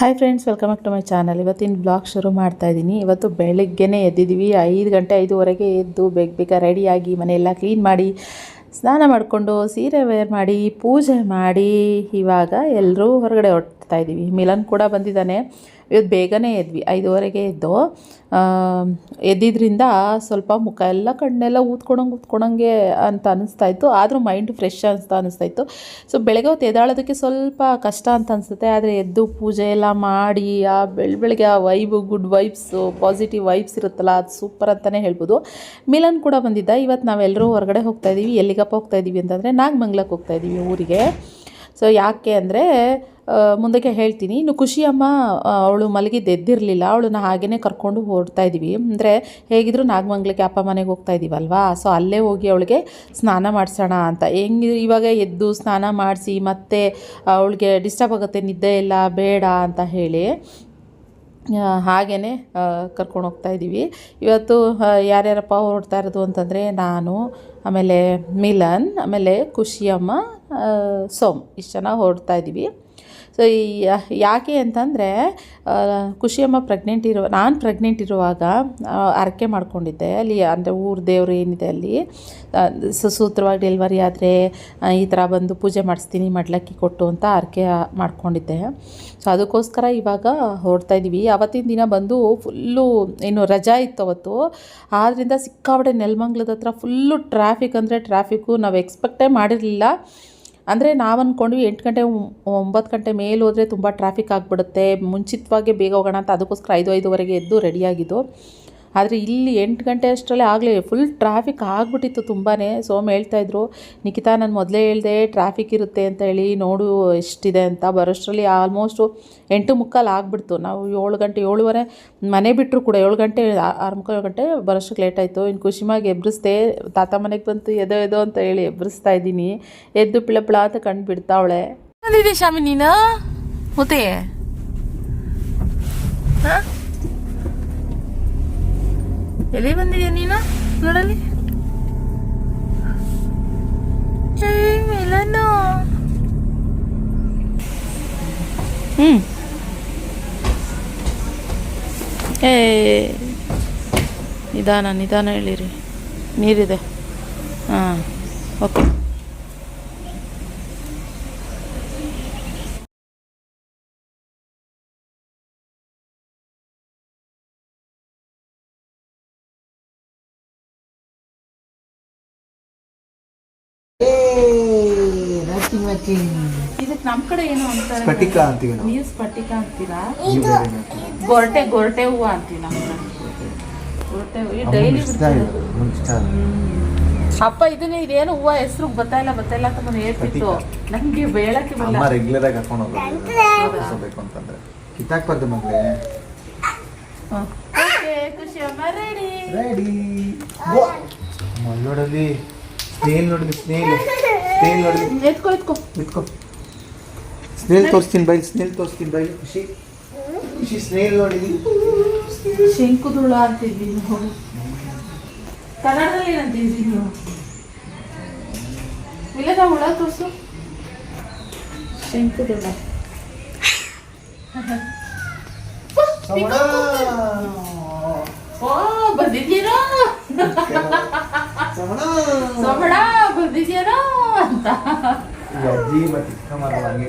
Hi friends welcome back to my channel ಇವತ್ತಿನ blog ಶುರು ಮಾಡ್ತಾ ಇದ್ದೀನಿ ಇವತ್ತು ಬೆಳಗ್ಗೆನೇ ಎದ್ದಿದ್ದೀವಿ ಐದು ಗಂಟೆ ಐದುವರೆಗೆ ಎದ್ದು ಬೇಗ ಬೇಗ ರೆಡಿಯಾಗಿ ಮನೆಯೆಲ್ಲ ಕ್ಲೀನ್ ಮಾಡಿ, ಸ್ನಾನ ಮಾಡಿಕೊಂಡು, ಸೀರೆ ವೇರ್ ಮಾಡಿ, ಪೂಜೆ ಮಾಡಿ ಇವಾಗ ಎಲ್ಲರೂ ಹೊರಗಡೆ ಹೊರಡ್ತಾ ಇದ್ದೀವಿ ಮಿಲನ್ ಕೂಡ ಬಂದಿದ್ದಾನೆ. ಇವತ್ತು ಬೇಗನೆ ಎದ್ವಿ, ಐದುವರೆಗೆ ಎದ್ದು ಎದ್ದಿದ್ರಿಂದ ಸ್ವಲ್ಪ ಮುಖ ಎಲ್ಲ ಕಣ್ಣೆಲ್ಲ ಊದ್ಕೊಳಂಗೆ ಊದ್ಕೊಳಂಗೆ ಅಂತ ಅನ್ನಿಸ್ತಾ ಇತ್ತು. ಆದರೂ ಮೈಂಡ್ ಫ್ರೆಶ್ ಅಂತ ಅನ್ನಿಸ್ತಾ ಇತ್ತು. ಸೊ ಬೆಳಗ್ಗೆ ಹೊತ್ತು ಎದ್ದಾಳೋದಕ್ಕೆ ಸ್ವಲ್ಪ ಕಷ್ಟ ಅಂತ ಅನಿಸುತ್ತೆ. ಆದರೆ ಎದ್ದು ಪೂಜೆ ಎಲ್ಲ ಮಾಡಿ, ಆ ಬೆಳ, ಬೆಳಗ್ಗೆ ಆ vibe good vibes positive vibes ಇರುತ್ತಲ್ಲ, ಅದು ಸೂಪರ್ ಅಂತಲೇ ಹೇಳ್ಬೋದು. ಮಿಲನ್ ಕೂಡ ಬಂದಿದ್ದ ಇವತ್ತು ನಾವೆಲ್ಲರೂ ಹೊರಗಡೆ ಹೋಗ್ತಾಯಿದ್ದೀವಿ ಎಲ್ಲಿಗಪ್ಪ ಹೋಗ್ತಾಯಿದ್ದೀವಿ ಅಂತಂದರೆ ನಾಗಮಂಗ್ಲಕ್ಕೆ ಹೋಗ್ತಾಯಿದ್ದೀವಿ ಊರಿಗೆ. ಸೊ ಯಾಕೆ ಅಂದರೆ ಮುಂದಕ್ಕೆ ಹೇಳ್ತೀನಿ. ಇನ್ನು ಖುಷಿಯಮ್ಮ ಅವಳು ಮಲಗಿದ್ದು ಎದ್ದಿರಲಿಲ್ಲ. ಅವಳನ್ನ ಹಾಗೇ ಕರ್ಕೊಂಡು ಹೊರಡ್ತಾ ಇದ್ದೀವಿ ಅಂದರೆ ಹೇಗಿದ್ರು ನಾಗಮಂಗ್ಲಕ್ಕೆ ಅಪ್ಪ ಮನೆಗೆ ಹೋಗ್ತಾ ಇದ್ದೀವಲ್ವಾ ಸೊ ಅಲ್ಲೇ ಹೋಗಿ ಅವಳಿಗೆ ಸ್ನಾನ ಮಾಡಿಸೋಣ ಅಂತ. ಹೆಂಗೆ ಇವಾಗ ಎದ್ದು ಸ್ನಾನ ಮಾಡಿಸಿ ಮತ್ತೆ ಅವಳಿಗೆ ಡಿಸ್ಟರ್ಬ್ ಆಗುತ್ತೆ, ನಿದ್ದೆ ಇಲ್ಲ, ಬೇಡ ಅಂತ ಹೇಳಿ ಹಾಗೇ ಕರ್ಕೊಂಡು ಹೋಗ್ತಾ ಇದ್ದೀವಿ ಇವತ್ತು ಯಾರ್ಯಾರಪ್ಪ ಹೊರಡ್ತಾ ಇರೋದು ಅಂತಂದರೆ ನಾನು, ಆಮೇಲೆ ಮಿಲನ್, ಆಮೇಲೆ ಖುಷಿಯಮ್ಮ ಸೋಮ್. ಇಷ್ಟು ಜನ ಹೊರಡ್ತಾ ಇದ್ದೀವಿ ಸೊ ಈ ಯಾಕೆ ಅಂತಂದರೆ ಖುಷಿಯಮ್ಮ ಪ್ರೆಗ್ನೆಂಟ್ ಇರುವ, ನಾನು ಪ್ರೆಗ್ನೆಂಟ್ ಇರುವಾಗ ಹರಕೆ ಮಾಡ್ಕೊಂಡಿದ್ದೆ. ಅಲ್ಲಿ, ಅಂದರೆ ಊರು ದೇವರು ಏನಿದೆ ಅಲ್ಲಿ ಸುಸೂತ್ರವಾಗಿ ಡೆಲಿವರಿ ಆದರೆ ಈ ಥರ ಬಂದು ಪೂಜೆ ಮಾಡಿಸ್ತೀನಿ, ಮಡ್ಲಕ್ಕಿ ಕೊಟ್ಟು ಅಂತ ಹರಕೆ ಮಾಡ್ಕೊಂಡಿದ್ದೆ. ಸೊ ಅದಕ್ಕೋಸ್ಕರ ಇವಾಗ ಹೊರಡ್ತಾ ಇದ್ದೀವಿ ಅವತ್ತಿನ ದಿನ ಬಂದು ಫುಲ್ಲು, ಏನು ರಜಾ ಇತ್ತು ಅವತ್ತು. ಆದ್ದರಿಂದ ಸಿಕ್ಕಾಬಡೆ ನೆಲಮಂಗ್ಲದ ಹತ್ರ ಫುಲ್ಲು ಟ್ರಾಫಿಕ್ ಅಂದರೆ ಟ್ರಾಫಿಕ್ಕು ನಾವು ಎಕ್ಸ್ಪೆಕ್ಟೇ ಮಾಡಿರಲಿಲ್ಲ. ಅಂದರೆ ನಾವು ಅಂದ್ಕೊಂಡ್ವಿ ಎಂಟು ಗಂಟೆ ಒಂಬತ್ತು ಗಂಟೆ ಮೇಲೆ ಹೋದರೆ ತುಂಬ ಟ್ರಾಫಿಕ್ ಆಗಿಬಿಡುತ್ತೆ. ಮುಂಚಿತವಾಗೇ ಬೇಗ ಹೋಗೋಣ ಅಂತ ಅದಕ್ಕೋಸ್ಕರ ಐದು, ಐದುವರೆಗೆ ಎದ್ದು ರೆಡಿಯಾಗಿದ್ದು ಆದರೆ ಇಲ್ಲಿ ಎಂಟು ಗಂಟೆ ಅಷ್ಟರಲ್ಲೇ ಆಗಲೇ ಫುಲ್ ಟ್ರಾಫಿಕ್ ಆಗಿಬಿಟ್ಟಿತ್ತು ತುಂಬಾ ಸೋಮ್ ಹೇಳ್ತಾಯಿದ್ರು ನಿಖಿತಾ ನಾನು ಮೊದಲೇ ಹೇಳಿದೆ ಟ್ರಾಫಿಕ್ ಇರುತ್ತೆ ಅಂತ ಹೇಳಿ, ನೋಡು ಎಷ್ಟಿದೆ ಅಂತ. ಬರೋಷ್ಟರಲ್ಲಿ ಆಲ್ಮೋಸ್ಟು ಎಂಟು ಮುಕ್ಕಾಲು ಆಗಿಬಿಡ್ತು. ನಾವು ಏಳು ಗಂಟೆ, ಏಳುವರೆ, ಮನೆ ಬಿಟ್ಟರು ಕೂಡ ಏಳು ಗಂಟೆ ಆರು ಮುಕ್ಕಾಲು ಏಳು ಗಂಟೆ ಬರೋಷ್ಟಕ್ಕೆ ಲೇಟ್ ಆಯಿತು. ಇನ್ನು ಖುಷಿಮಾಗಿ ಎಬ್ಬರಿಸ್ದೆ ತಾತ ಮನೆಗೆ ಬಂತು, ಎದೋ ಎದೋ ಅಂತ ಹೇಳಿ ಎಬ್ಬರಿಸ್ತಾ ಇದ್ದೀನಿ. ಎದ್ದು ಪಿಳ ಪಿಳ ಅಂತ ಕಣ್ಣು ಬಿಡ್ತಾವಳೆ ಶಾಮಿ ನೀನು ಮುತ್ತೆ ಎಲ್ಲಿ ಬಂದಿದ್ಯಾ ನೀನು? ನೋಡಲಿ ಹ್ಞೂ ಏ ನಿಧಾನ ನಿಧಾನ ಹೇಳಿರಿ. ನೀರಿದೆ. ಹಾಂ ಓಕೆ. ನಮ್ಮ ಕಡೆ ಏನು ಅಂತಾರೆ ಸ್ಫಟಿಕ ಅಂತೀವಿ ನಾವು. ನೀವು ಸ್ಫಟಿಕ ಅಂತೀರಾ. ಗೊರಟೆ ಗೊರಟೆ ಹೂವು ಅಂತೀವಿ ನಮ್ಮ ಕಡೆ. ಗೊರಟೆ ಹೂವು. ಡೈಲಿ. ಅಪ್ಪ ಇದನ್ನೇ ಇದೇನು ಹೂವು ಹೆಸರು ಗೊತ್ತಾಯಿಲ್ಲ ಗೊತ್ತಾಯಿಲ್ಲ ಅಂತ ನಾನು ಹೇಳ್ತಿತ್ತು. ನನಗೆ ಬೇಳಕ್ಕೆ ಬರಲ್ಲ. ರೆಗ್ಯುಲರ್ ಆಗಿ ಹಾಕೊಂಡು ಹೋಗೋದು ಅಂತಂದ್ರೆ. ಕಿತ್ತಾಕ್ಬಾರ್ದು ಮಗಳೇ. ಓಕೆ ಖುಷಿ ಅಮ್ಮ ರೆಡಿ ರೆಡಿ ನೋಡಲಿ ಸ್ನೇಲ್ ನೋಡಲಿ ಸ್ನೇಲ್ ಸ್ನೇಲ್ ನೋಡಲಿ ಎತ್ಕೋ ಎತ್ಕೋ. ನಿಂತ್ಕೋ ಸ್ನೇಲ್ ತೋರಿಸ್ತೀನಿ ಬೈಲಿ ಸ್ನೇಲ್ ತೋರಿಸ್ತೀನಿ ಬೈಲಿ ಖುಷಿ ಖುಷಿ ಸ್ನೇಲ್ ನೋಡಿದೀನಿ ಶಂಕುದುಳ ಅಂತಿದ್ವಿ ನಾವು ಕನ್ನಡದಲ್ಲಿ ಏನಂತಿದ್ವಿ ನೀವು ಇಲ್ಲದ ಹುಳ ತೋರಿಸು. ಶಂಕುದುಳ. ಓ ಬಂದಿದ್ಯೇನೋ? ಸೊಮಡ ಬಂದಿದ್ಯೇನೋ ಅಂತ. ಅಜ್ಜಿ ಮತ್ತೆ ಚಿಕ್ಕ ಮರ ಹಂಗೆ.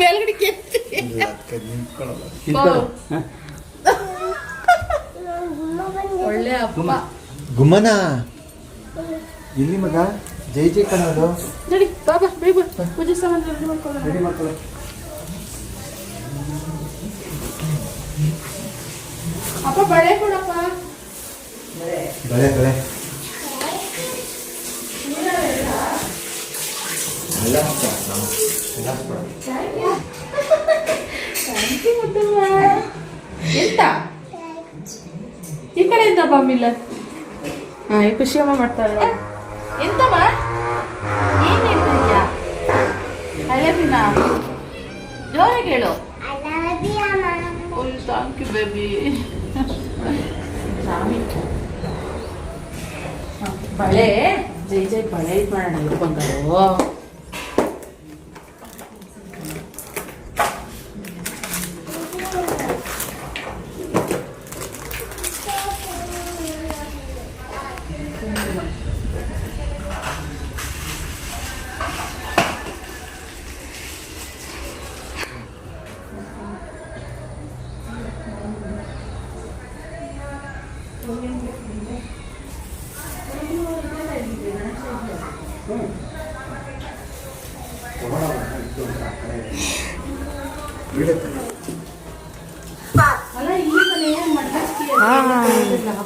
ಮೇಲ್ಗಡೆ ಕೆತ್ತಿ. ಒಳ್ಳೆ ಅಪ್ಪ. ಗುಮ್ಮನ. ಇಲ್ಲಿ ಮಗ ಜೈ ಜೈ ಕನ್ನೋದು ನಡಿ ಬಾಬಾ ಬೇಗ. ಪೂಜೆ ಸಾಮಾನು ರೆಡಿ ಮಾಡ್ಕೊಳ್ಳೋಣ. ರೆಡಿ ಮಾಡ್ಕೊಳ್ಳೋ ಅಪ್ಪ ಬಳೆ ಕೊಡಪ್ಪ. ಬಳೆ ಬಳೆ. ಎಲ್ಲ. ಎಂತ? ಈ ಕಡೆ ಬಾ ಮಿಲ್ಲ ಹಾ ಈ ಖುಷಿಯಮ್ಮ ಮಾಡ್ತಾಳೆ ನೋಡಿ. ಎಂತಮ್ಮ? ಏನ್ ಹೇಳ್ತಾ ಇದೀಯಾ? ಅಲ್ಲಬಿನ ಜೋರಾಗಿ ಹೇಳು. ಥ್ಯಾಂಕ್ ಯು ಬೇಬಿ ಬಳೆ ಜೈ ಜೈ ಬಳೆ ಇದು ಮಾಡೋಣ ಇದು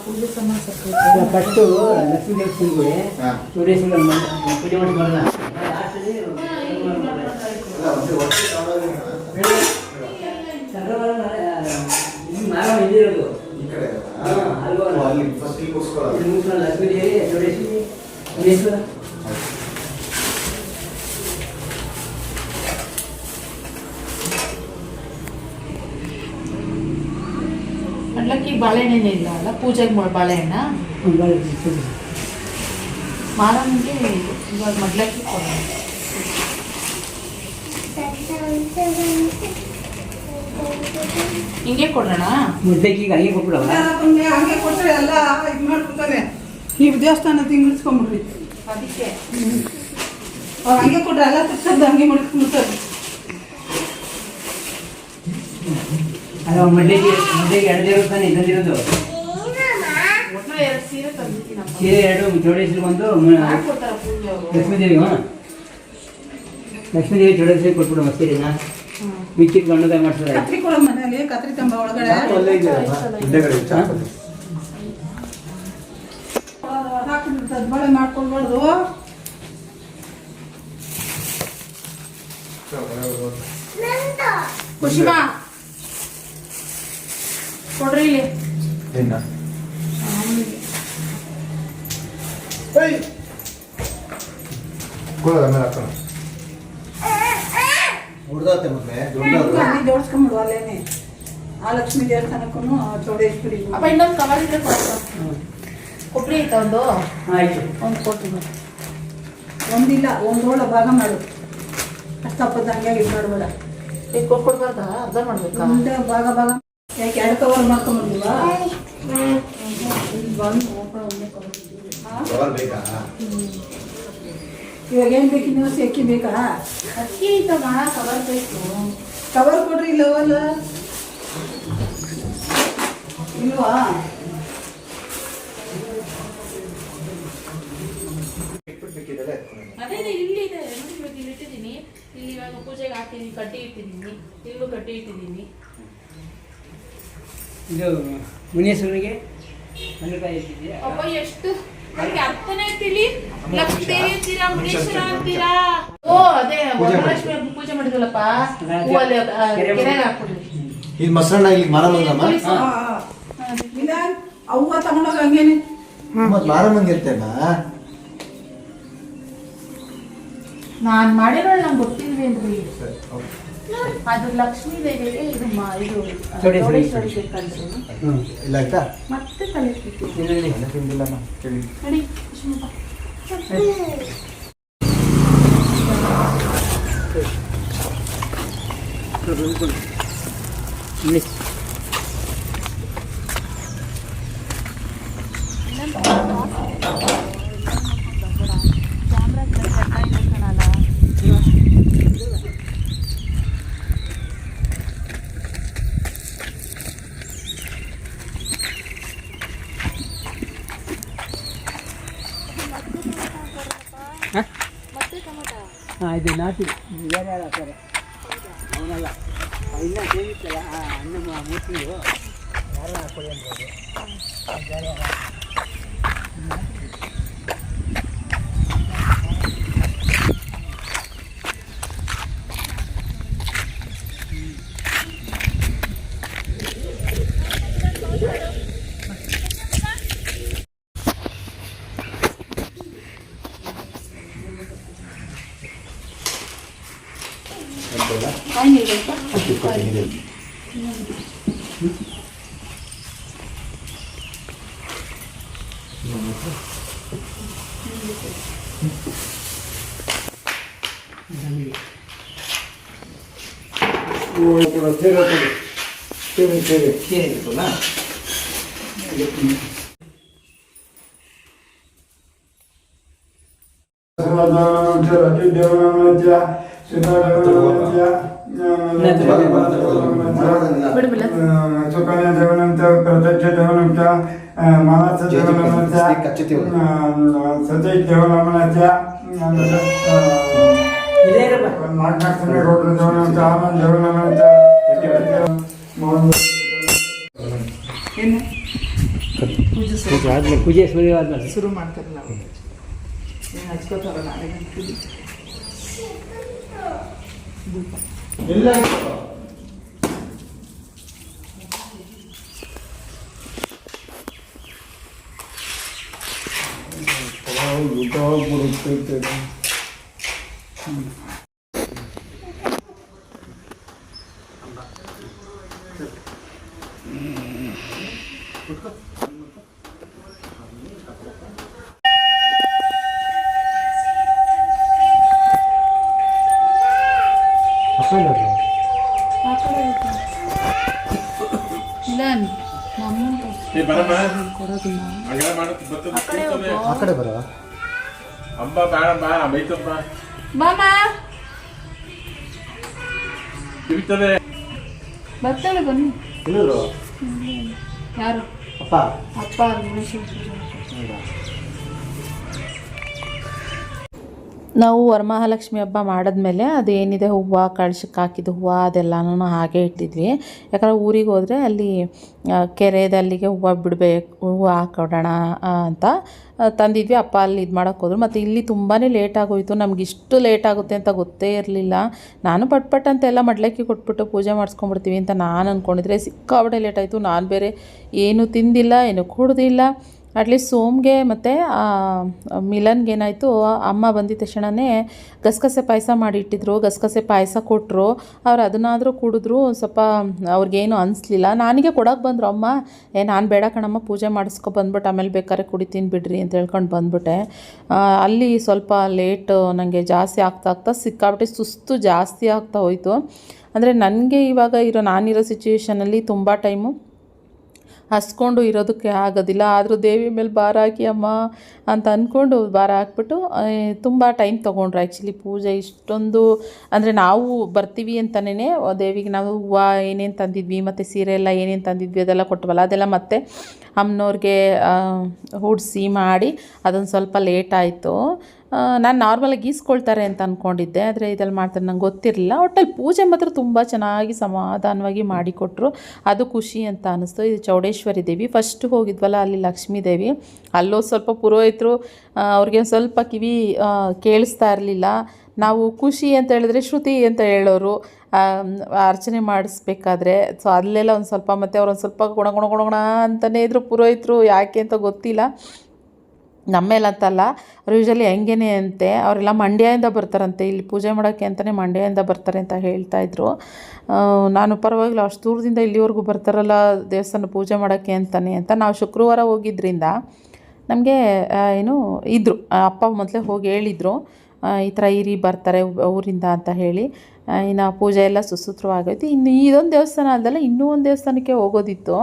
ಪೂಜೆ ಫಸ್ಟು ಲಕ್ಷ್ಮೀ ದೇವಸ್ಥಾನಕ್ಕೆ ಹಾಂ. ಚೌಡೇಶ್ವರ ಪೂಜೆ ಮಾಡಿ ಮಾರ ಇದಿರೋದು ಅಲ್ಲಿ ಫಸ್ಟ್ ದೇವಿ ಮಡ್ಲಕ್ಕಿ ಬಾಳೆಹಣ್ಣೆ ಇಲ್ಲ ಅಲ್ಲ? ಪೂಜೆಗೆ ಬಾಳೆಹಣ್ಣ? ಮಾರಮ್ಮಗೆ ಇವಾಗ ಮಡ್ಲಕ್ಕಿ ಕೊಡೋಣ. ಹಿಂಗೆ ಕೊಡೋಣ? ಮುದ್ದಕ್ಕಿಗೆ ಹಂಗೆ ಯಾರಪ್ಪಂಗೆ ಹಂಗೆ ಕೊಟ್ಟರೆ ಎಲ್ಲ ಇದು ಮಾಡ್ಕೊತಾರೆ ನೀವು ದೇವಸ್ಥಾನ ತಿಂಗಿಸ್ಕೊಂಬಿಡ್ರಿ ಅದಕ್ಕೆ ಅವ್ರು ಹಂಗೆ ಕೊಟ್ರೆ ಎಲ್ಲ ತಿರ್ಸೋದು ಹಂಗೆ ಮಾಡ್ಕೊಂಬಿಡ್ತಾರೆ ಅಲ್ಲ ಮಡ್ಡೆಗೆ ಮಡ್ಡೆಗೆ ಎರಡು ದೇವ್ರ ತಾನೇ ಎರಡು ಸೀರೆ ಎರಡು ಚೌಡೇಶ್ವರಿ ಒಂದು ಮ- ಮಾಡ್ಕೊಡ್ತಾರ ಪೂಜೆ ಅವರು ಲಕ್ಷ್ಮೀ ದೇವಿ ಹಾಂ ಲಕ್ಷ್ಮೀ ದೇವಿ ಚೌಡೇಶ್ವರಿ ಕೊಟ್ಬಿಡು ಸೀರೆನ. ಮಿಕ್ಕಿದ ಗಂಡದಾಗ ಮಾಡ್ತಾರೆ ಕತ್ರಿ ತಂಬ ಒಳಗಡೆ. ಮಾಡ್ಕೊಳ್ಬಾರ್ದು. ಖುಷಿಮಾ ಕೊಡ್ರಿ ಇಲ್ಲಿ. ಏನ? ಏಯ್. ಕೊಡ ಹಾಕೋಣ. ಹುಡ್ದಾತೆ ಮೊದಲೇ ಅಲ್ಲೇನೆ ಆ ಲಕ್ಷ್ಮೀ ದೇವಸ್ಥಾನಕ್ಕೂ ಚೌಡೇಶ್ವರಿ. ಅಪ್ಪ ಇನ್ನೊಂದು ಕವರ್ ಇದ್ರೆ ಕೊಬ್ಬರಿ ಐತಾ ಒಂದು? ಆಯ್ತು. ಒಂದು ಕೊಟ್ಟು ಒಂದಿಲ್ಲ ಒಂದೋಳ ಭಾಗ ಮಾಡು. ಅಷ್ಟಪ್ಪದ ಹಂಗಾಗಿ ಇದು ಮಾಡಬೇಡ ಈಗ ಕೊಡ್ಬಾರ್ದಾ ಅರ್ಧ ಮಾಡ್ಬೇಕಾ? ಭಾಗ ಭಾಗ. ಯಾಕೆ ಎರಡು ಕವರ್ ಮಾಡ್ಕೊಂಬಂದಿಲ್ವಾ ಬಂದು ಓಪನ್ ಒಂದೇ ಹಾ? ಕವರ್ ಬೇಕಾ? ಇವಾಗ ಏನು ಬೇಕು ನೀವು ಅಕ್ಕಿ ಬೇಕಾ? ಅಕ್ಕಿ ಐತಮ್ಮ ಕವರ್ ಬೇಕು. ಕವರ್ ಕೊಡ್ರಿ ಇಲ್ಲವಲ್ಲ ಇಲ್ವಾ? ಅದೇ ಇಲ್ಲಿ ಇದೆ. ನೋಡಿ ಇವಾಗ ಇಲ್ಲಿ ಇಟ್ಟಿದ್ದೀನಿ. ಇಲ್ಲಿ ಇವಾಗ ಪೂಜೆಗೆ ಹಾಕ್ತೀನಿ ಕಟ್ಟಿ ಇಟ್ಟಿದ್ದೀನಿ. ಇಲ್ಲೂ ಕಟ್ಟಿ ಇಟ್ಟಿದ್ದೀನಿ. ಇದು ಮುನಿಯೇಶ್ವರನಿಗೆ ಮಣ್ಣುಕಾಯಿ ಇಟ್ಟಿದ್ಯಾ ಅಪ್ಪ ಎಷ್ಟು? ನನಗೆ ಅರ್ಥನೇ ತಿಳಿ ಲಕ್ಷ್ಮೀ ದೇವಿ ಅಂತೀರಾ ಮುನೀಶ್ವರ ಅಂತೀರಾ? ಓ ಅದೇ ಪೂಜೆ ಮಾಡಿದ್ವಲ್ಲಪ್ಪ? ಹೂವಲ್ಲಿ ಆ, ಕೆರೆಗೆ ಹಾಕ್ಬಿಡ್ರಿ ಇಲ್ಲಿ ಮೊಸರನ್ನ ಇಲ್ಲಿ ಮಾರಲ್ಲಮ್ಮ ಹಾ, ಹಾ. ಅವ್ವ ತಗೊಂಡೋಗ ಹಂಗೇನೆ. ಮತ್ತೆ ಮಾರಮ್ಮಂಗೆ ಇರ್ತೇನ? ನಾನ್ ಮಾಡಿರೋಳು ನಂಗೆ ಗೊತ್ತಿಲ್ವೇನ್ರಿ? ಅದು ಲಕ್ಷ್ಮೀ ದೇವಿಗೆ ಇದು ಮಾ ಇದು ಆ, ಚೌಡೇಶ್ವರಿ. ಚೌಡೇಶ್ವರಿಗೆ ಇಲ್ಲ ಆಯ್ತಾ? ಮತ್ತೆ ತಿಂದಿಲ್ಲಮ್ಮ ಕೇಳಿ ಕುಸುಮಪ್ಪ. ಇದು ನಾಟಿ ಬೇರೆ ಯಾರು ಹಾಕ್ತಾರೆ ಅವನಲ್ಲ ಇಲ್ಲ ಸೇರಿತ್ತಲ್ಲ ಆ ಅನ್ನ ಮೂರ್ತಿಗಳು ಯಾರು ಹಾಕೊಳ್ಳಿ ಅಂಬೋದು ಬೇರೆ ಯಾರು もうこれ手が手で手できれいとな。Samadhanam jara jyana jya, samadhanam jya. Satish ದೇವನಂತ ಇದೇ ಇರಪ್ಪ ನಾಗನಾಥನ ಗೌಡ್ರ ದೇವನಂತ ಆನಂದ್ ದೇವನಂತ ಮೋಹನ್ ಆದ್ಮೇಲೆ ಪೂಜೆ ಸುರಿ ಆದ್ಮೇಲೆ ಶುರು ಮಾಡ್ತಾರೆ ನಾವು 연락이 있어. 무더불을 뺄 때는 음. ಆ ಕಡೆ ಬರ? ಅಮ್ಮ ಬೇಡ ಬಾ ಬೈತಪ್ಪ ಬಾಮ ಬರ್ತಾಳೆ ಬನ್ನಿ. ಎಲ್ಲರು ಯಾರು? ಅಪ್ಪ. ಅಪ್ಪ ಗಣೇಶ ನಾವು ವರಮಹಾಲಕ್ಷ್ಮಿ ಹಬ್ಬ ಮಾಡಿದ್ಮೇಲೆ ಅದು ಏನಿದೆ ಹೂವು ಕಳ್ಶಕ್ಕೆ ಹಾಕಿದ ಹೂವು ಅದೆಲ್ಲನೂ ಹಾಗೆ ಇಟ್ಟಿದ್ವಿ. ಯಾಕಂದ್ರೆ ಊರಿಗೆ ಹೋದರೆ ಅಲ್ಲಿ ಕೆರೆದಲ್ಲಿಗೆ ಹೂವು ಬಿಡಬೇಕು, ಹೂವು ಹಾಕೊಡೋಣ ಅಂತ ತಂದಿದ್ವಿ. ಅಪ್ಪ ಅಲ್ಲಿ ಇದು ಮಾಡೋಕ್ಕೆ ಹೋದ್ರು. ಮತ್ತು ಇಲ್ಲಿ ತುಂಬಾ ಲೇಟ್ ಆಗೋಯ್ತು. ನಮ್ಗೆ ಇಷ್ಟು ಲೇಟ್ ಆಗುತ್ತೆ ಅಂತ ಗೊತ್ತೇ ಇರಲಿಲ್ಲ. ನಾನು ಪಟ್ ಪಟ್ ಅಂತ ಎಲ್ಲ ಮಡ್ಲಕ್ಕಿ ಕೊಟ್ಬಿಟ್ಟು ಪೂಜೆ ಮಾಡಿಸ್ಕೊಂಡ್ಬಿಡ್ತೀವಿ ಅಂತ ನಾನು ಅಂದ್ಕೊಂಡಿದ್ರೆ ಸಿಕ್ಕಾಬಡೆ ಲೇಟ್ ಆಯಿತು. ನಾನು ಬೇರೆ ಏನು ತಿಂದಿಲ್ಲ, ಏನು ಕುಡ್ದಿಲ್ಲ. ಅಟ್ಲೀಸ್ಟ್ ಸೋಮ್ಗೆ ಮತ್ತು ಮಿಲನ್ಗೆ ಏನಾಯಿತು, ಅಮ್ಮ ಬಂದಿದ್ದ ತಕ್ಷಣವೇ ಗಸಗಸೆ ಪಾಯಸ ಮಾಡಿಟ್ಟಿದ್ರು, ಗಸಗಸೆ ಪಾಯಸ ಕೊಟ್ಟರು ಅವ್ರು ಅದನ್ನಾದರೂ ಕುಡಿದ್ರು, ಸ್ವಲ್ಪ ಅವ್ರಿಗೇನು ಅನಿಸ್ಲಿಲ್ಲ. ನನಗೆ ಕೊಡೋಕೆ ಬಂದರು, ಅಮ್ಮ, ಏ, ನಾನು ಬೇಡ ಕಣಮ್ಮ, ಪೂಜೆ ಮಾಡಿಸ್ಕೊ ಬಂದ್ಬಿಟ್ಟು ಆಮೇಲೆ ಬೇಕಾದ್ರೆ ಕುಡಿತೀನಿ ಬಿಡ್ರಿ ಅಂತ ಹೇಳ್ಕೊಂಡು ಬಂದ್ಬಿಟ್ಟೆ. ಅಲ್ಲಿ ಸ್ವಲ್ಪ ಲೇಟ್ ನನಗೆ ಜಾಸ್ತಿ ಆಗ್ತಾ ಆಗ್ತಾ ಸಿಕ್ಕಾಬಿಟ್ಟೆ ಸುಸ್ತು ಜಾಸ್ತಿ ಆಗ್ತಾ ಹೋಯಿತು. ಅಂದರೆ ನನಗೆ ಇವಾಗ ಇರೋ, ನಾನಿರೋ ಸಿಚುವೇಷನಲ್ಲಿ ತುಂಬ ಟೈಮು ಹಸ್ಕೊಂಡು ಇರೋದಕ್ಕೆ ಆಗೋದಿಲ್ಲ. ಆದರೂ ದೇವಿ ಮೇಲೆ ಭಾರ ಹಾಕಿ, ಅಮ್ಮ ಅಂತ ಅಂದ್ಕೊಂಡು ಭಾರ ಹಾಕ್ಬಿಟ್ಟು ತುಂಬ ಟೈಮ್ ತೊಗೊಂಡ್ರು ಆ್ಯಕ್ಚುಲಿ ಪೂಜೆ. ಇಷ್ಟೊಂದು ಅಂದರೆ ನಾವು ಬರ್ತೀವಿ ಅಂತಲೇ ದೇವಿಗೆ ನಾವು ಹೂವು ಏನೇನು ತಂದಿದ್ವಿ, ಮತ್ತು ಸೀರೆ ಎಲ್ಲ ಏನೇನು ತಂದಿದ್ವಿ, ಅದೆಲ್ಲ ಕೊಟ್ಟವಲ್ಲ ಅದೆಲ್ಲ ಮತ್ತೆ ಅಮ್ಮನವ್ರಿಗೆ ಹೂಡಿಸಿ ಮಾಡಿ, ಅದೊಂದು ಸ್ವಲ್ಪ ಲೇಟ್ ಆಯಿತು. ನಾನು ನಾರ್ಮಲಾಗಿ ಗೀಸ್ಕೊಳ್ತಾರೆ ಅಂತ ಅಂದ್ಕೊಂಡಿದ್ದೆ ಆದರೆ ಇದ್ರಲ್ಲಿ ಮಾಡ್ತಾರೆ, ನಂಗೆ ಗೊತ್ತಿರಲಿಲ್ಲ. ಒಟ್ಟಲ್ಲಿ ಪೂಜೆ ಮಾತ್ರ ತುಂಬ ಚೆನ್ನಾಗಿ ಸಮಾಧಾನವಾಗಿ ಮಾಡಿಕೊಟ್ರು. ಅದು ಖುಷಿ ಅಂತ ಅನ್ನಿಸ್ತು ಇದು ಚೌಡೇಶ್ವರಿ ದೇವಿ. ಫಸ್ಟ್ ಹೋಗಿದ್ವಲ್ಲ, ಅಲ್ಲಿ ಲಕ್ಷ್ಮೀ ದೇವಿ. ಅಲ್ಲೋ ಸ್ವಲ್ಪ ಪುರೋಹಿತರು ಅವ್ರಿಗೆ ಸ್ವಲ್ಪ ಕಿವಿ ಕೇಳಿಸ್ತಾ ಇರಲಿಲ್ಲ. ನಾವು ಖುಷಿ ಅಂತ ಹೇಳಿದ್ರೆ ಶ್ರುತಿ ಅಂತ ಹೇಳೋರು. ಅರ್ಚನೆ ಮಾಡಿಸ್ಬೇಕಾದ್ರೆ ಸೊ ಅಲ್ಲೆಲ್ಲ ಒಂದು ಸ್ವಲ್ಪ, ಮತ್ತು ಅವ್ರು ಒಂದು ಸ್ವಲ್ಪ ಗುಣ ಗುಣ ಗುಣ ಅಂತಲೇ ಇದ್ರು ಪುರೋಹಿತರು. ಯಾಕೆ ಅಂತ ಗೊತ್ತಿಲ್ಲ. ನಮ್ಮೇಲಂತಲ್ಲ, ಅವ್ರು ಯೂಶಲಿ ಹೆಂಗೇನೆ ಅಂತೆ, ಅವರೆಲ್ಲ ಮಂಡ್ಯದಿಂದ ಬರ್ತಾರಂತೆ, ಇಲ್ಲಿ ಪೂಜೆ ಮಾಡೋಕ್ಕೆ ಅಂತಲೇ ಮಂಡ್ಯದಿಂದ ಬರ್ತಾರೆ ಅಂತ ಹೇಳ್ತಾ ಇದ್ರು. ನಾನು ಪರವಾಗಿಲ್ಲ, ಅಷ್ಟು ದೂರದಿಂದ ಇಲ್ಲಿವರೆಗೂ ಬರ್ತಾರಲ್ಲ ದೇವಸ್ಥಾನ ಪೂಜೆ ಮಾಡೋಕ್ಕೆ ಅಂತಾನೆ ಅಂತ ನಾವು ಶುಕ್ರವಾರ ಹೋಗಿದ್ದರಿಂದ ನಮಗೆ ಏನು ಇದ್ದರು ಅಪ್ಪ ಮೊದಲೇ ಹೋಗಿ ಹೇಳಿದರು ಈ ಥರ ಇರಿ, ಬರ್ತಾರೆ ಊರಿಂದ ಅಂತ ಹೇಳಿ. ಇನ್ನು ಪೂಜೆ ಎಲ್ಲ ಸುಸೂತ್ರವಾಗೈತಿ ಇನ್ನು ಇದೊಂದು ದೇವಸ್ಥಾನ ಅಲ್ದಲ್ಲ, ಇನ್ನೂ ಒಂದು ದೇವಸ್ಥಾನಕ್ಕೆ ಹೋಗೋದಿತ್ತು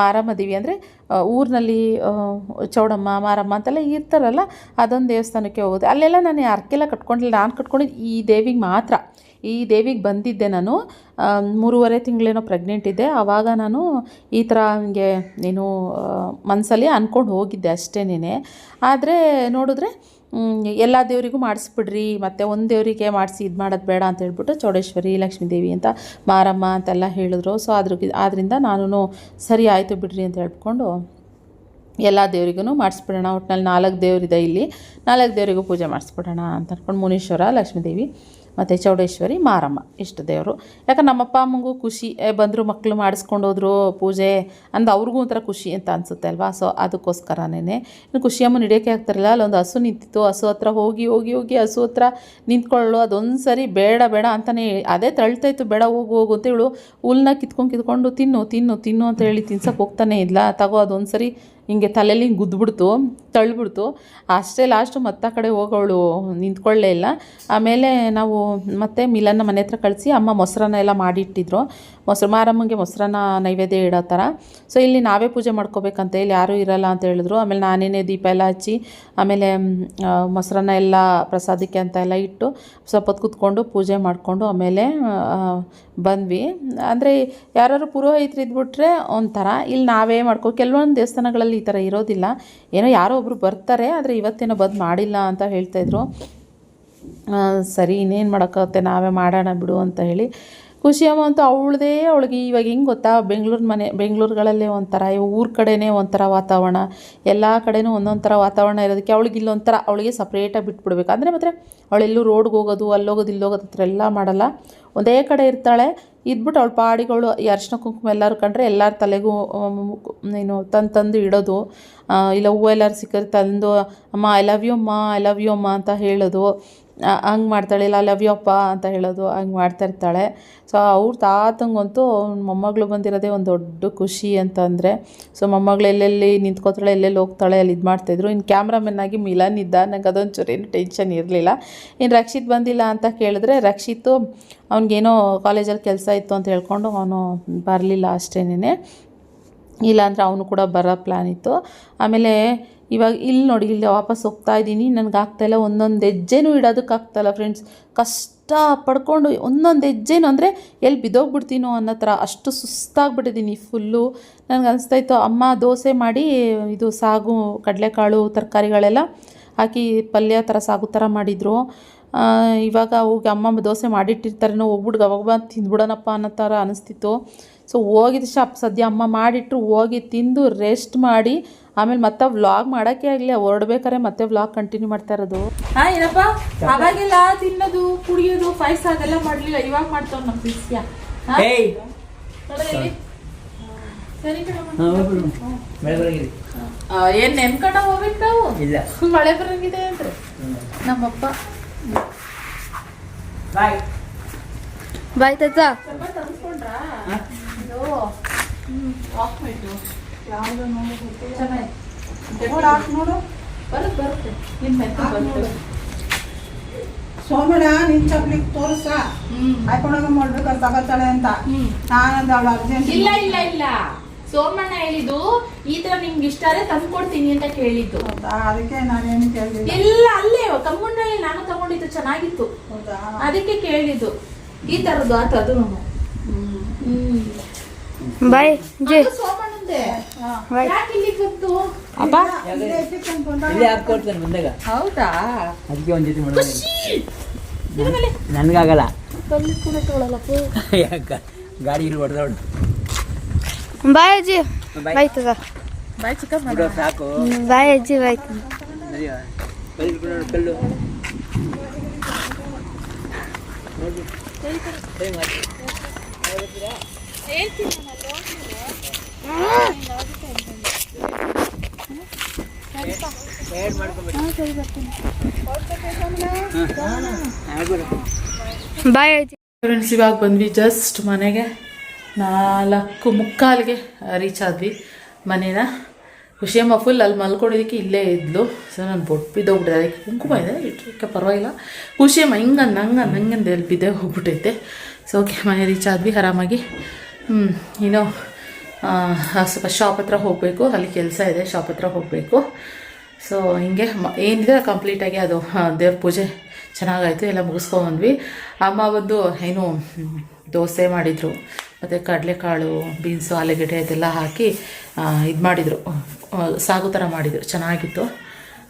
ಮಾರಮ್ಮ ದೇವಿ. ಅಂದರೆ ಊರಿನಲ್ಲಿ ಚೌಡಮ್ಮ, ಮಾರಮ್ಮ ಅಂತೆಲ್ಲ ಇರ್ತಾರಲ್ಲ, ಅದೊಂದು ದೇವಸ್ಥಾನಕ್ಕೆ ಹೋಗೋದು. ಅಲ್ಲೆಲ್ಲ ನಾನು ಅರ್ಕೆಲ್ಲ ಕಟ್ಕೊಂಡಿಲ್ಲ, ನಾನು ಕಟ್ಕೊಂಡಿದ್ದು ಈ ದೇವಿಗೆ ಮಾತ್ರ. ಈ ದೇವಿಗೆ ಬಂದಿದ್ದೆ ನಾನು ಮೂರುವರೆ ತಿಂಗಳೇನೋ ಪ್ರೆಗ್ನೆಂಟ್ ಇದ್ದೆ. ಆವಾಗ ನಾನು ಈ ಥರ ನನಗೆ ಏನು ಮನಸ್ಸಲ್ಲಿ ಅಂದ್ಕೊಂಡು ಹೋಗಿದ್ದೆ ಅಷ್ಟೇನೆ ಆದರೆ ನೋಡಿದ್ರೆ ಎಲ್ಲ ದೇವರಿಗೂ ಮಾಡಿಸ್ಬಿಡ್ರಿ, ಮತ್ತು ಒಂದು ದೇವರಿಗೆ ಮಾಡಿಸಿ ಇದು ಮಾಡೋದು ಬೇಡ ಅಂತ ಹೇಳ್ಬಿಟ್ಟು ಚೌಡೇಶ್ವರಿ ಲಕ್ಷ್ಮೀ ದೇವಿ ಅಂತ ಮಾರಮ್ಮ ಅಂತೆಲ್ಲ ಹೇಳಿದ್ರು. ಸೊ ಅದ್ರ ಆದ್ದರಿಂದ ನಾನು ಸರಿ ಆಯಿತು ಬಿಡ್ರಿ ಅಂತ ಹೇಳ್ಕೊಂಡು ಎಲ್ಲ ದೇವರಿಗೂ ಮಾಡಿಸ್ಬಿಡೋಣ. ಒಟ್ಟಿನಲ್ಲಿ ನಾಲ್ಕು ದೇವರಿದೆ ಇಲ್ಲಿ. ನಾಲ್ಕು ದೇವರಿಗೂ ಪೂಜೆ ಮಾಡಿಸ್ಬಿಡೋಣ ಅಂತ ಅಂದ್ಕೊಂಡು ಮುನೀಶ್ವರ, ಲಕ್ಷ್ಮೀದೇವಿ. ಮತ್ತು ಚೌಡೇಶ್ವರಿ, ಮಾರಮ್ಮ ಇಷ್ಟು ದೇವರು. ಯಾಕಂದ್ರೆ ನಮ್ಮಪ್ಪ ಅಮ್ಮಂಗೂ ಖುಷಿ. ಬಂದರು ಮಕ್ಕಳು ಮಾಡಿಸ್ಕೊಂಡು ಹೋದ್ರು ಪೂಜೆ ಅಂದ ಅವ್ರಿಗೂ ಒಂಥರ ಖುಷಿ ಅಂತ ಅನಿಸುತ್ತೆ ಅಲ್ವಾ? ಸೊ ಅದಕ್ಕೋಸ್ಕರನೇ ಇನ್ನು ಖುಷಿ ಅಮ್ಮ ನಡೆಯೋಕ್ಕೆ ಆಗ್ತಾರಲ್ಲ ಅಲ್ಲೊಂದು ಹಸು ನಿಂತಿತ್ತು. ಹಸು ಹತ್ರ ಹೋಗಿ ಹೋಗಿ ಹೋಗಿ ಹಸು ಹತ್ರ ನಿಂತ್ಕೊಳ್ಳೋ ಅದೊಂದು ಸರಿ ಬೇಡ ಬೇಡ ಅಂತಲೇ ಅದೇ ತಳ್ತಾಯಿತ್ತು ಬೇಡ, ಹೋಗು ಹೋಗು ಅಂತ ಹೇಳು. ಹುಲ್ನ ಕಿತ್ಕೊಂಡು ಕಿತ್ಕೊಂಡು ತಿನ್ನು ತಿನ್ನು ತಿನ್ನು ಅಂತ ಹೇಳಿ ತಿನ್ಸಕ್ಕೆ ಹೋಗ್ತಾನೆ ಇಲ್ಲ. ತಗೋ ಅದೊಂದು ಸರಿ ಹಿಂಗೆ ತಲೆಯಲ್ಲಿ ಹಿಂಗೆ ಗುದ್ದುಬಿಡ್ತು, ತಳ್ಳಿಬಿಡ್ತು. ಅಷ್ಟೇ ಲಾಸ್ಟು ಮತ್ತೆ ಆ ಕಡೆ ಹೋಗೋಳು, ನಿಂತ್ಕೊಳ್ಳೇ ಇಲ್ಲ. ಆಮೇಲೆ ನಾವು ಮತ್ತೆ ಮಿಲನ್ನ ಮನೆ ಹತ್ರ ಕಳಿಸಿ ಅಮ್ಮ ಮೊಸರನ್ನ ಎಲ್ಲ ಮಾಡಿಟ್ಟಿದ್ರು. ಮೊಸರು, ಮಾರಮ್ಮಂಗೆ ಮೊಸರನ್ನ ನೈವೇದ್ಯ ಇಡೋ ಥರ. ಸೊ ಇಲ್ಲಿ ನಾವೇ ಪೂಜೆ ಮಾಡ್ಕೋಬೇಕಂತ ಇಲ್ಲಿ ಯಾರೂ ಇರಲ್ಲ ಅಂತ ಹೇಳಿದ್ರು. ಆಮೇಲೆ ನಾನೇನೇ ದೀಪ ಎಲ್ಲ ಹಚ್ಚಿ, ಆಮೇಲೆ ಮೊಸರನ್ನ ಎಲ್ಲ ಪ್ರಸಾದಕ್ಕೆ ಅಂತ ಎಲ್ಲ ಇಟ್ಟು ಸ್ವಲ್ಪ ಹೊತ್ತು ಕೂತ್ಕೊಂಡು ಪೂಜೆ ಮಾಡಿಕೊಂಡು ಆಮೇಲೆ ಬಂದ್ವಿ. ಅಂದರೆ ಯಾರು ಪುರೋಹಿತರು ಇದ್ಬಿಟ್ರೆ ಒಂಥರ, ಇಲ್ಲಿ ನಾವೇ ಮಾಡ್ಕೊ, ಕೆಲವೊಂದು ದೇವಸ್ಥಾನಗಳಲ್ಲಿ ಈ ಥರ ಇರೋದಿಲ್ಲ. ಏನೋ ಯಾರೋ ಒಬ್ಬರು ಬರ್ತಾರೆ, ಆದರೆ ಇವತ್ತೇನೋ ಬಂದು ಮಾಡಿಲ್ಲ ಅಂತ ಹೇಳ್ತಾಯಿದ್ರು ಸರಿ, ಇನ್ನೇನು ಮಾಡೋಕ್ಕಾಗುತ್ತೆ? ನಾವೇ ಮಾಡೋಣ ಬಿಡು ಅಂತ ಹೇಳಿ. ಖುಷಿಯಮ್ಮ ಅಂತೂ ಅವಳದೇ, ಅವಳಿಗೆ ಇವಾಗ ಹೆಂಗೆ ಗೊತ್ತಾ? ಬೆಂಗಳೂರು ಮನೆ, ಬೆಂಗಳೂರುಗಳಲ್ಲೇ ಒಂಥರ ಊರ ಕಡೆಯೇ ಒಂಥರ ವಾತಾವರಣ. ಎಲ್ಲ ಕಡೆಯೂ ಒಂದೊಂದು ವಾತಾವರಣ ಇರೋದಕ್ಕೆ ಅವಳಿಗೆ ಇಲ್ಲೊಂಥರ, ಅವಳಿಗೆ ಸಪ್ರೇಟಾಗಿ ಬಿಟ್ಬಿಡ್ಬೇಕು. ಅಂದರೆ ಮಾತ್ರ ಅವಳೆಲ್ಲೂ ರೋಡ್ಗೆ ಹೋಗೋದು ಅಲ್ಲೋಗೋದು ಇಲ್ಲೋಗೋದು ಹತ್ರ ಎಲ್ಲ ಮಾಡಲ್ಲ. ಒಂದೇ ಕಡೆ ಇರ್ತಾಳೆ ಇದ್ಬಿಟ್ಟು ಅವಳು ಪಾಡಿಗಳು, ಈ ಅರ್ಶಿನ ಕುಂಕುಮ ಎಲ್ಲರೂ ಕಂಡ್ರೆ ಎಲ್ಲರ ತಲೆಗೂ ಏನು, ತಂದು ತಂದು ಇಡೋದು. ಇಲ್ಲ ಹೂವು ಎಲ್ಲರೂ ಸಿಕ್ಕರೆ ತಂದು, ಅಮ್ಮ ಐ ಲವ್ ಯು ಅಮ್ಮ ಐ ಲವ್ ಯು ಅಮ್ಮ, ಅಂತ ಹೇಳೋದು. ಹಂಗೆ ಮಾಡ್ತಾಳೆ, ಇಲ್ಲ ಲವ್ ಯು ಅಪ್ಪ ಅಂತ ಹೇಳೋದು, ಹಂಗೆ ಮಾಡ್ತಾ ಇರ್ತಾಳೆ. ಸೊ ಅವ್ರ ತಾತಂಗಂತೂ ಮೊಮ್ಮಗಳು ಬಂದಿರೋದೇ ಒಂದು ದೊಡ್ಡ ಖುಷಿ ಅಂತಂದರೆ ಸೊ ಮೊಮ್ಮಗಳು ಎಲ್ಲೆಲ್ಲಿ ನಿಂತ್ಕೋತಾಳೆ, ಎಲ್ಲೆಲ್ಲಿ ಹೋಗ್ತಾಳೆ, ಅಲ್ಲಿ ಇದು ಮಾಡ್ತಾಯಿದ್ರು ಇನ್ನು ಕ್ಯಾಮ್ರಾಮನ್ ಆಗಿ ಮಿಲನ್ ಇದ್ದ ನಂಗೆ ಅದೊಂಚೂರು ಏನು ಟೆನ್ಷನ್ ಇರಲಿಲ್ಲ. ಇನ್ನು ರಕ್ಷಿತ್ ಬಂದಿಲ್ಲ ಅಂತ ಕೇಳಿದ್ರೆ, ರಕ್ಷಿತ್ತು ಅವ್ನಿಗೇನೋ ಕಾಲೇಜಲ್ಲಿ ಕೆಲಸ ಇತ್ತು ಅಂತ ಹೇಳ್ಕೊಂಡು ಅವನು ಬರಲಿಲ್ಲ ಅಷ್ಟೇನೇ ಇಲ್ಲಾಂದರೆ ಅವನು ಕೂಡ ಬರೋ ಪ್ಲ್ಯಾನ್ ಇತ್ತು. ಆಮೇಲೆ ಇವಾಗ ಇಲ್ಲಿ ನೋಡಿ, ಇಲ್ಲಿ ವಾಪಸ್ ಹೋಗ್ತಾ ಇದ್ದೀನಿ. ನನಗೆ ಆಗ್ತಾಯಿಲ್ಲ ಒಂದೊಂದು ಹೆಜ್ಜೆನೂ ಇಡೋದಕ್ಕಾಗ್ತಾಯಿಲ್ಲ ಫ್ರೆಂಡ್ಸ್ ಕಷ್ಟ ಪಡ್ಕೊಂಡು ಒಂದೊಂದು ಹೆಜ್ಜೆನೂ ಅಂದರೆ ಎಲ್ಲಿ ಬಿದ್ದೋಗ್ಬಿಡ್ತೀನೋ ಅನ್ನೋ ಥರ ಅಷ್ಟು ಸುಸ್ತಾಗ್ಬಿಟ್ಟಿದ್ದೀನಿ ಫುಲ್ಲು ನನಗೆ ಅನಿಸ್ತಾಯಿತ್ತು, ಅಮ್ಮ ದೋಸೆ ಮಾಡಿ ಇದು ಸಾಗು, ಕಡಲೆಕಾಳು, ತರಕಾರಿಗಳೆಲ್ಲ ಹಾಕಿ ಪಲ್ಯ ಥರ ಸಾಗು ಥರ ಮಾಡಿದರು. ಇವಾಗ ಹೋಗಿ ಅಮ್ಮ ದೋಸೆ ಮಾಡಿಟ್ಟಿರ್ತಾರೇನೋ ಹೋಗ್ಬಿಟ್ಟು ಅವಾಗ ಬಂದು ತಿಂದ್ಬಿಡೋಣಪ್ಪ ಅನ್ನೋ ಥರ ಅನಿಸ್ತಿತ್ತು. ಸೊ ಹೋಗಿದ್ದ ಶಾಪ್ ಸದ್ಯ ಅಮ್ಮ ಮಾಡಿಟ್ರು ಹೋಗಿ ತಿಂದು ರೆಸ್ಟ್ ಮಾಡಿ ಆಮೇಲೆ ಮತ್ತೆ ವ್ಲಾಗ್ ಮಾಡೋಕ್ಕೆ ಆಗಲಿ ಹೊರಡ್ಬೇಕಾರೆ ಮತ್ತೆ ವ್ಲಾಗ್ ಕಂಟಿನ್ಯೂ ಮಾಡ್ತಾ ಇರೋದು. ಹಾ ಏನಪ್ಪ? ಅವಾಗೆಲ್ಲ ತಿನ್ನೋದು ಕುಡಿಯೋದು ಪಾಯಸ ಅದೆಲ್ಲ ಮಾಡಲಿಲ್ಲ ಇವಾಗ ಮಾಡ್ತಾವ್ ನಮ್ಮ ಏನ್ ನೆನ್ಕೊಂಡ ಹೋಗ್ಬೇಕು ನಾವು? ಇಲ್ಲ. ಮಳೆ ಬರಂಗಿದೆ ಅಂದ್ರೆ. ನಮ್ಮಪ್ಪ. ಬಾಯ್. ಬಾಯ್ ತಾತ. ಸೋಮಣ್ಣ ನಿನ್ ಚಪ್ಲಿಗೆ ತೋರ್ಸ. ಹಾಕೊಂಡೋಗ ಮಾಡ್ಬೇಕಂತ ತಗೋತಾಳೆ ಅಂತ. ನಾನಂದ ಅವಳು ಅರ್ಜೆಂಟ್ ಇಲ್ಲ ಇಲ್ಲ ಇಲ್ಲ. ಸೋಮಣ್ಣ ಹೇಳಿದ್ದು ಈ ತರ ನಿಮ್ಗೆ ಇಷ್ಟ ಆದ್ರೆ ತಂದ್ಕೊಡ್ತೀನಿ ಅಂತ ಕೇಳಿದ್ದು. ಎಲ್ಲ ಅದಕ್ಕೆ ನಾನೇನು ಕೇಳಿಲ್ಲ ಇಲ್ಲ ಅಲ್ಲೇ ಕಮ್ಮುಂಡಲ್ಲಿ ನಾನು ತಗೊಂಡಿದ್ದು ಚೆನ್ನಾಗಿತ್ತು. ಹೌದಾ? ಅದಕ್ಕೆ ಕೇಳಿದ್ದು. ಈ ತರದ್ದು ಆತ ಅದು ಬಾಯ್ ಜೈ. ಸೋಮಣ್ಣಂದೆ. ಯಾಕೆ ಬಂತು ಇಲ್ಲೇ ಬಂದಾಗ ಹೌದಾ? ಅದಕ್ಕೆ ಒಂದು ಜೊತೆ ಮಾಡೋದು ನನಗಾಗಲ್ಲ. ಯಾಕ? ಗಾಡಿ ಇಲ್ಲಿ ಹೊಡೆದವಳು. ಬಾಯ್ ಅಜ್ಜಿ. ಬಾಯ್. ತಾತ ಬಾಯ್ ಚಿಕ್ಕ ಬಿಡೋ ಸಾಕು. ಬಾಯ್ ಅಜ್ಜಿ ಬಾಯ್. ನಡಿಯೋ? ಕಲ್ಲು ನೋಡು ಕಲ್ಲು ನೋಡಿ. ಹೇಗೆ ಮಾಡಿ. ಆ್ಯಡ್ ಮಾಡ್ಕೊಂಬಿಡಿ ಬಾಯ್ ಅಜ್ಜಿ. ಫ್ರೆಂಡ್ಸ್ ಇವಾಗ ಬಂದ್ವಿ ಜಸ್ಟ್ ಮನೆಗೆ. ನಾಲ್ಕು ಮುಕ್ಕಾಲಿಗೆ ರೀಚ್ ಆದ್ವಿ ಮನೇನ. ಖುಷಿಯಮ್ಮ ಫುಲ್ ಅಲ್ಲಿ ಮಲ್ಕೊಂಡಿದ್ದಕ್ಕೆ ಇಲ್ಲೇ ಇದ್ಲು. ಸೊ ನಾನು ಬೊಟ್ಟು ಬಿದ್ದೋಗ್ಬಿಟ್ಟಿದೆ ಅದಕ್ಕೆ ಕುಂಕುಮ ಇದೆ. ಇಟ್ಟಕ್ಕೆ ಪರವಾಗಿಲ್ಲ. ಖುಷಿಯಮ್ಮ ಹಿಂಗೆ ನಂಗೆ ನಂಗಂದು ಎಲ್ಲಿ ಬಿದ್ದೆ ಹೋಗ್ಬಿಟ್ಟೈತೆ. ಸೊ ಓಕೆ ಮನೆ ರೀಚ್ ಆದ್ವಿ ಆರಾಮಾಗಿ. ಹ್ಞೂ ಏನೋ ಸ್ವಲ್ಪ ಶಾಪ್ ಹತ್ರ ಹೋಗಬೇಕು. ಅಲ್ಲಿ ಕೆಲಸ ಇದೆ ಶಾಪ್ ಹತ್ರ ಹೋಗಬೇಕು. ಸೊ ಹಿಂಗೆ ಮ ಏನಿದೆ ಕಂಪ್ಲೀಟಾಗಿ ಅದು ದೇವ್ರ ಪೂಜೆ ಚೆನ್ನಾಗಾಯಿತು. ಎಲ್ಲ ಮುಗಿಸ್ಕೊಂಡ್ವಿ. ಅಮ್ಮ ಬಂದು, ಏನು ದೋಸೆ ಮಾಡಿದರು. ಮತ್ತು ಕಡಲೆಕಾಳು, ಬೀನ್ಸು, ಆಲೂಗೆಡ್ಡೆ ಅದೆಲ್ಲ ಹಾಕಿ ಇದು ಮಾಡಿದರು. ಸಾಗು ಥರ ಮಾಡಿದರು. ಚೆನ್ನಾಗಿತ್ತು.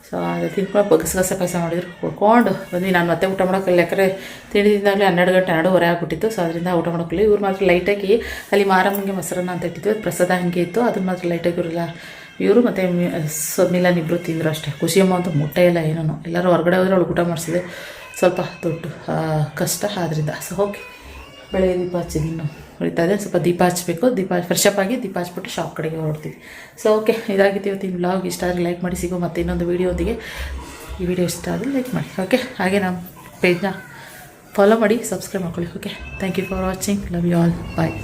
ಸೊ ಅದು ತಿನ್ಕೊಂಡು ಗಸಗಸೆ ಪಾಯಸ ಮಾಡಿದ್ರು. ಕೊಡ್ಕೊಂಡು ಬಂದು ನಾನು ಮತ್ತೆ ಊಟ ಮಾಡೋಕ್ಕಲ್ಲ ಯಾಕಂದರೆ ತಿಂಡಿದಿಂದಾಗಲೇ ಹನ್ನೆರಡು ಗಂಟೆ ಹನ್ನೆರಡು ಹೊರೆ ಆಗ್ಬಿಟ್ಟಿತ್ತು. ಸೊ ಅದರಿಂದ ಊಟ ಮಾಡೋಕ್ಕಲ್ಲ ಇವ್ರು ಮಾತ್ರ ಲೈಟಾಗಿ ಅಲ್ಲಿ ಮಾರಮ್ಮಂಗೆ ಮೊಸರನ್ನ ಅಂತ ಇಟ್ಟಿದ್ದು ಪ್ರಸಾದ ಹಂಗೆ ಇತ್ತು. ಅದನ್ನ ಮಾತ್ರ ಲೈಟಾಗಿ ಇವರೆಲ್ಲ, ಇವರು ಮತ್ತು ಸೊ, ಮಿಲನ್ ಇಬ್ಬರು ತಿಂದರು ಅಷ್ಟೇ. ಖುಷಿಯಮ್ಮ ಅಂತ ಮೊಟ್ಟೆ ಇಲ್ಲ ಏನೋ ಎಲ್ಲರೂ ಹೊರಗಡೆ ಹೋದ್ರೆ ಅವಳು ಊಟ ಮಾಡಿಸಿದೆ ಸ್ವಲ್ಪ ದೊಡ್ಡ ಕಷ್ಟ ಆದ್ದರಿಂದ ಸೊ ಓಕೆ ಬೆಳಗ್ಗೆ ದೀಪ ಹಚ್ಚಿದ್ದು ಹೊಡಿತಾ ಇದೆ. ಸ್ವಲ್ಪ ದೀಪ ಹಚ್ಚಬೇಕು ದೀಪ ಫ್ರೆಶ್ ಅಪ್ ಆಗಿ ದೀಪ ಹಚ್ಬಿಟ್ಟು ಶಾಪ್ ಕಡೆಗೆ ಹೊರಡ್ತೀವಿ. ಸೊ ಓಕೆ ಇದಾಗಿತ್ತು ಇವತ್ತಿನ ಬ್ಲಾಗ್ ಇಷ್ಟ ಆದರೆ ಲೈಕ್ ಮಾಡಿ, ಸಿಗೋ ಮತ್ತು ಇನ್ನೊಂದು ವೀಡಿಯೋದಿಗೆ ಈ ವಿಡಿಯೋ ಇಷ್ಟ ಆದರೆ ಲೈಕ್ ಮಾಡಿ. ಓಕೆ ಹಾಗೆ ನಮ್ಮ ಪೇಜ್ನ ಫಾಲೋ ಮಾಡಿ ಸಬ್ಸ್ಕ್ರೈಬ್ ಮಾಡ್ಕೊಳ್ಳಿ. Okay thank you for watching love you all bye